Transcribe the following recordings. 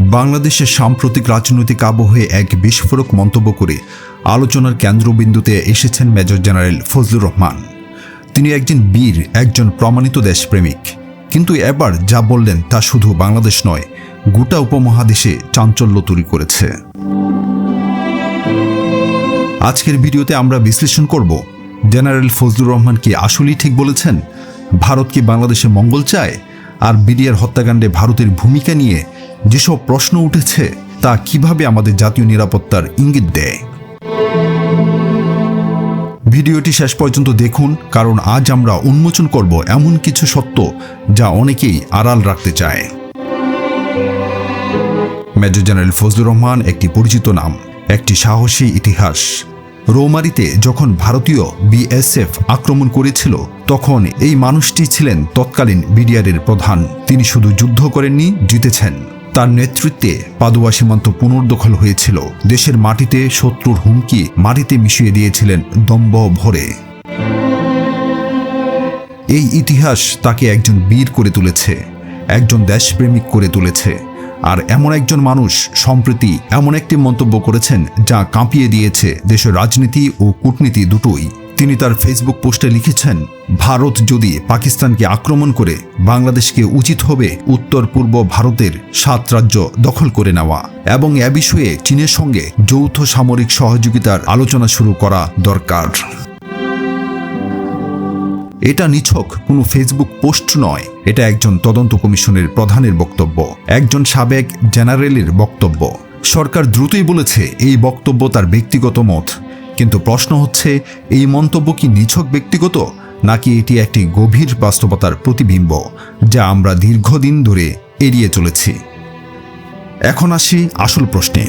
বাংলাদেশের সাম্প্রতিক রাজনৈতিক আবহে এক বিস্ফোরক মন্তব্য করে আলোচনার কেন্দ্রবিন্দুতে এসেছেন মেজর জেনারেল ফজলুর রহমান। তিনি একজন বীর, একজন প্রমাণিত দেশপ্রেমিক। কিন্তু এবার যা বললেন তা শুধু বাংলাদেশ নয়, গোটা উপমহাদেশে চাঞ্চল্য তৈরি করেছে। আজকের ভিডিওতে আমরা বিশ্লেষণ করব, জেনারেল ফজলুর রহমান কি আসলেই ঠিক বলেছেন? ভারত কি বাংলাদেশে মঙ্গল চায়? আর বিডিআর হত্যাকাণ্ডে ভারতের ভূমিকা নিয়ে যেসব প্রশ্ন উঠেছে, তা কীভাবে আমাদের জাতীয় নিরাপত্তার ইঙ্গিত দেয়? ভিডিওটি শেষ পর্যন্ত দেখুন, কারণ আজ আমরা উন্মোচন করব এমন কিছু সত্য যা অনেকেই আড়াল রাখতে চায়। মেজর জেনারেল ফজলুর রহমান, একটি পরিচিত নাম, একটি সাহসী ইতিহাস। রৌমারিতে যখন ভারতীয় বিএসএফ আক্রমণ করেছিল, তখন এই মানুষটি ছিলেন তৎকালীন বিডিআরের প্রধান। তিনি শুধু যুদ্ধ করেননি, জিতেছেন। তার নেতৃত্বে পাদুয়া সীমান্ত পুনর্দখল হয়েছিল। দেশের মাটিতে শত্রুর হুমকি মাটিতে মিশিয়ে দিয়েছিলেন দম্ভ ভরে। এই ইতিহাস তাকে একজন বীর করে তুলেছে, একজন দেশপ্রেমিক করে তুলেছে। আর এমন একজন মানুষ সম্প্রতি এমন একটি মন্তব্য করেছেন যা কাঁপিয়ে দিয়েছে দেশের রাজনীতি ও কূটনীতি দুটোই। তিনি তার ফেসবুক পোস্টে লিখেছেন, ভারত যদি পাকিস্তানকে আক্রমণ করে, বাংলাদেশকে উচিত হবে উত্তর পূর্ব ভারতের সাত রাজ্য দখল করে নেওয়া এবং এ বিষয়ে চীনের সঙ্গে যৌথ সামরিক সহযোগিতার আলোচনা শুরু করা দরকার। এটা নিছক, কোনো ফেসবুক পোস্ট নয়। এটা একজন তদন্ত কমিশনের প্রধানের বক্তব্য, একজন সাবেক জেনারেলের বক্তব্য। সরকার দ্রুতই বলেছে, এই বক্তব্য তার ব্যক্তিগত মত। কিন্তু প্রশ্ন হচ্ছে, এই মন্তব্য কি নিছক ব্যক্তিগত? নাকি এটি একটি গভীর বাস্তবতার প্রতিবিম্ব, যা আমরা দীর্ঘদিন ধরে এড়িয়ে চলেছি? এখন আসি আসল প্রশ্নে।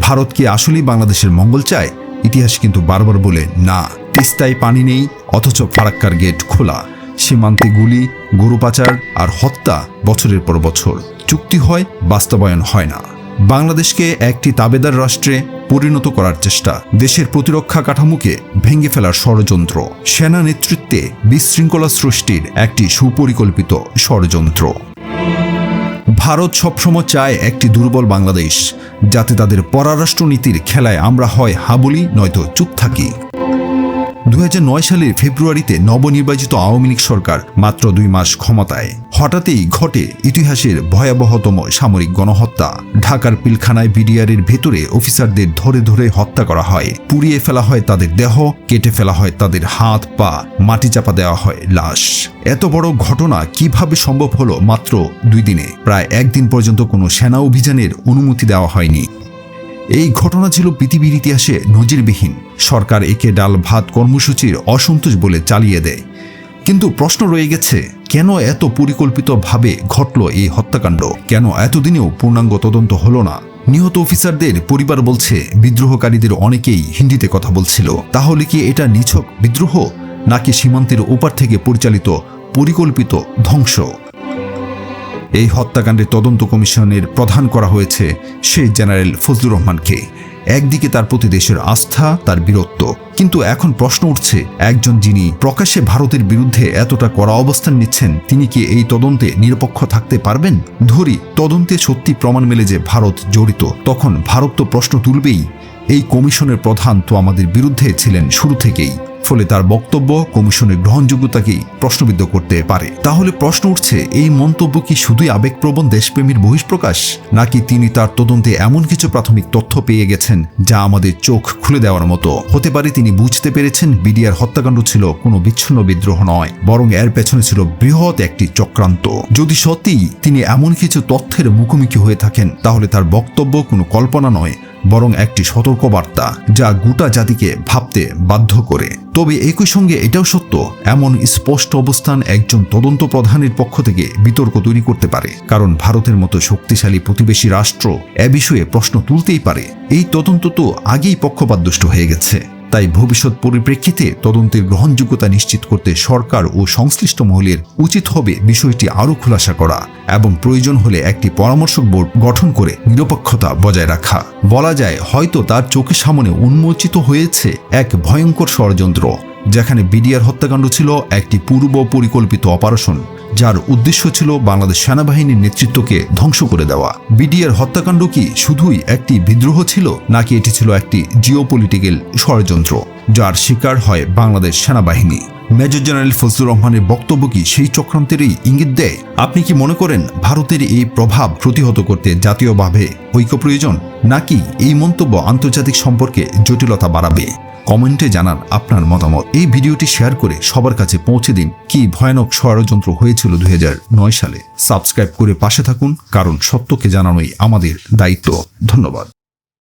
ভারত কি আসলেই বাংলাদেশের মঙ্গল চায়? ইতিহাস কিন্তু বারবার বলে, না, তিস্তায় পানি নেই, অথচ ফারাক্কার গেট খোলা। সীমান্তে গুলি গরু পাচার আর হত্যা বছরের পর বছর। চুক্তি হয়, বাস্তবায়ন হয় না। বাংলাদেশকে একটি তাবেদার রাষ্ট্রে পরিণত করার চেষ্টা, দেশের প্রতিরক্ষা কাঠামোকে ভেঙে ফেলার ষড়যন্ত্র। সেনা নেতৃত্বে বিশৃঙ্খলা সৃষ্টির একটি সুপরিকল্পিত ষড়যন্ত্র। ভারত সবসময় চায় একটি দুর্বল বাংলাদেশ, যাতে তাদের পররাষ্ট্রনীতির খেলায় আমরা হয় হাবুলি, নয়তো চুপ থাকি। দু হাজার নয় সালের ফেব্রুয়ারিতে নবনির্বাচিত আওয়ামী লীগ সরকার মাত্র দুই মাস ক্ষমতায়। হঠাৎই ঘটে ইতিহাসের ভয়াবহতম সামরিক গণহত্যা। ঢাকার পিলখানায় বিডিআরের ভেতরে অফিসারদের ধরে ধরে হত্যা করা হয়। পুড়িয়ে ফেলা হয় তাদের দেহ, কেটে ফেলা হয় তাদের হাত, পা, মাটি চাপা দেওয়া হয়, লাশ। এত বড় ঘটনা কীভাবে সম্ভব হলো মাত্র দুই দিনে? প্রায় একদিন পর্যন্ত কোনো সেনা অভিযানের অনুমতি দেওয়া হয়নি। এই ঘটনা ছিল পৃথিবীর ইতিহাসে নজিরবিহীন। সরকার একে ডাল ভাত কর্মসূচির অসন্তোষ বলে চালিয়ে দেয়। কিন্তু প্রশ্ন রয়ে গেছে, কেন এত পরিকল্পিতভাবে ঘটল এই হত্যাকাণ্ড? কেন এতদিনেও পূর্ণাঙ্গ তদন্ত হলো না? নিহত অফিসারদের পরিবার বলছে, বিদ্রোহকারীদের অনেকেই হিন্দিতে কথা বলছিল। তাহলে কি এটা নিছক বিদ্রোহ? নাকি সীমান্তের ওপার থেকে পরিচালিত পরিকল্পিত ধ্বংস? এই হত্যাকাণ্ডের তদন্ত কমিশনের প্রধান করা হয়েছে শেখ জেনারেল ফজলুর রহমানকে। একদিকে তার প্রতি দেশের আস্থা, তার বীরত্ব। কিন্তু এখন প্রশ্ন উঠছে, একজন যিনি প্রকাশ্যে ভারতের বিরুদ্ধে এতটা কড়া অবস্থান নিচ্ছেন, তিনি কি এই তদন্তে নিরপেক্ষ থাকতে পারবেন? ধরি, তদন্তে সত্যি প্রমাণ মেলে যে ভারত জড়িত, তখন ভারত তো প্রশ্ন তুলবেই। এই কমিশনের প্রধান তো আমাদের বিরুদ্ধে ছিলেন শুরু থেকেই। ফলে তার বক্তব্য কমিশনের গ্রহণযোগ্যতাকেই প্রশ্নবিদ্ধ করতে পারে। তাহলে প্রশ্ন উঠছে, এই মন্তব্য কি শুধুই আবেগপ্রবণ দেশপ্রেমীর বহিষ্প্রকাশ নাকি তিনি তার তদন্তে এমন কিছু প্রাথমিক তথ্য পেয়ে গেছেন যা আমাদের চোখ খুলে দেওয়ার মতো? হতে পারে তিনি বুঝতে পেরেছেন বিডিআর হত্যাকাণ্ড ছিল কোনো বিচ্ছিন্ন বিদ্রোহ নয়, বরং এর পেছনে ছিল বৃহৎ একটি চক্রান্ত। যদি সত্যিই তিনি এমন কিছু তথ্যের মুখোমুখি হয়ে থাকেন, তাহলে তার বক্তব্য কোনো কল্পনা নয় বরং একটি সতর্কবার্তা যা গোটা জাতিকে ভাবতে বাধ্য করে। তবে একই সঙ্গে এটাও সত্য, এমন স্পষ্ট অবস্থান একজন তদন্ত প্রধানের পক্ষ থেকে বিতর্ক তৈরি করতে পারে। কারণ ভারতের মতো শক্তিশালী প্রতিবেশী রাষ্ট্র এ বিষয়ে প্রশ্ন তুলতেই পারে। এই তদন্ত তো আগেই পক্ষপাতদুষ্ট হয়ে গেছে। তাই ভবিষ্যৎ পরিপ্রেক্ষিতে তদন্তের গ্রহণযোগ্যতা নিশ্চিত করতে সরকার ও সংশ্লিষ্ট মহলের উচিত হবে বিষয়টি আরও খোলাসা করা এবং প্রয়োজন হলে একটি পরামর্শক বোর্ড গঠন করে নিরপেক্ষতা বজায় রাখা। বলা যায়, হয়তো তার চোখের সামনে উন্মোচিত হয়েছে এক ভয়ঙ্কর ষড়যন্ত্র। যেখানে বিডিআর হত্যাকাণ্ড ছিল একটি পূর্ব পরিকল্পিত অপারেশন, যার উদ্দেশ্য ছিল বাংলাদেশ সেনাবাহিনীর নেতৃত্বকে ধ্বংস করে দেওয়া। বিডিআর হত্যাকাণ্ড কি শুধুই একটি বিদ্রোহ ছিল, নাকি এটি ছিল একটি জিওপলিটিক্যাল ষড়যন্ত্র, যার শিকার হয় বাংলাদেশ সেনাবাহিনী? মেজর জেনারেল ফজলুর রহমানের বক্তব্য কি সেই চক্রান্তেরই ইঙ্গিত দেয়? আপনি কি মনে করেন ভারতের এই প্রভাব প্রতিহত করতে জাতীয়ভাবে ঐক্য প্রয়োজন নাকি এই মন্তব্য আন্তর্জাতিক সম্পর্কে জটিলতা বাড়াবে? কমেন্টে জানান আপনার মতামত। এই ভিডিওটি শেয়ার করে সবার কাছে পৌঁছে দিন কি ভয়ানক ষড়যন্ত্র হয়েছিল দু হাজার নয় সালে। সাবস্ক্রাইব করে পাশে থাকুন, কারণ সত্যকে জানানোই আমাদের দায়িত্ব। ধন্যবাদ।